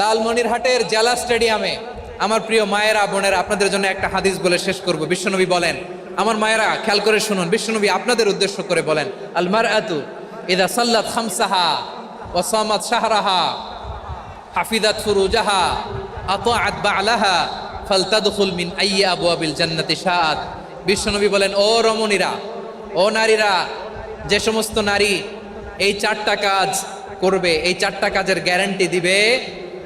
লালমনিরহাটের জেলা স্টেডিয়ামে আমার প্রিয় মায়েরা, বোনেরা, আপনাদের জন্য একটা হাদিস বলে শেষ করব। বিশ্বনবী বলেন, আমার মায়েরা, খেয়াল করে শুনুন, বিশ্বনবী আপনাদের উদ্দেশ্য করে বলেন আলমার আতু ইদা সাল্লাত খামসাহা ওসামাত শাহরাহা হাফিদাত ফুরুজাহা, আতাআত বালাহা, ফালতাদখুল মিন আইয়ি আবওয়াবিল জান্নাতি শাআত। বিশ্বনবী বলেন, ও রমণীরা, ও নারীরা, যে সমস্ত নারী এই চারটা কাজ করবে, এই চারটা কাজের গ্যারান্টি দিবে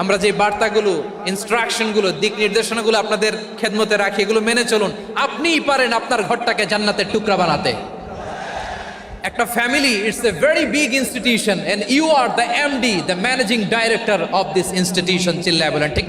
আমরা যে বার্তাগুলো ইনস্ট্রাকশনগুলো দিক নির্দেশনাগুলো আপনাদের খেদমতে রাখি, এগুলো মেনে চলুন। আপনিই পারেন আপনার ঘরটাকে জান্নাতের টুকরা বানাতে। একটা family it's a very big institution and you are the M D the managing director of this institution চিল্লায় বলেন, ঠিক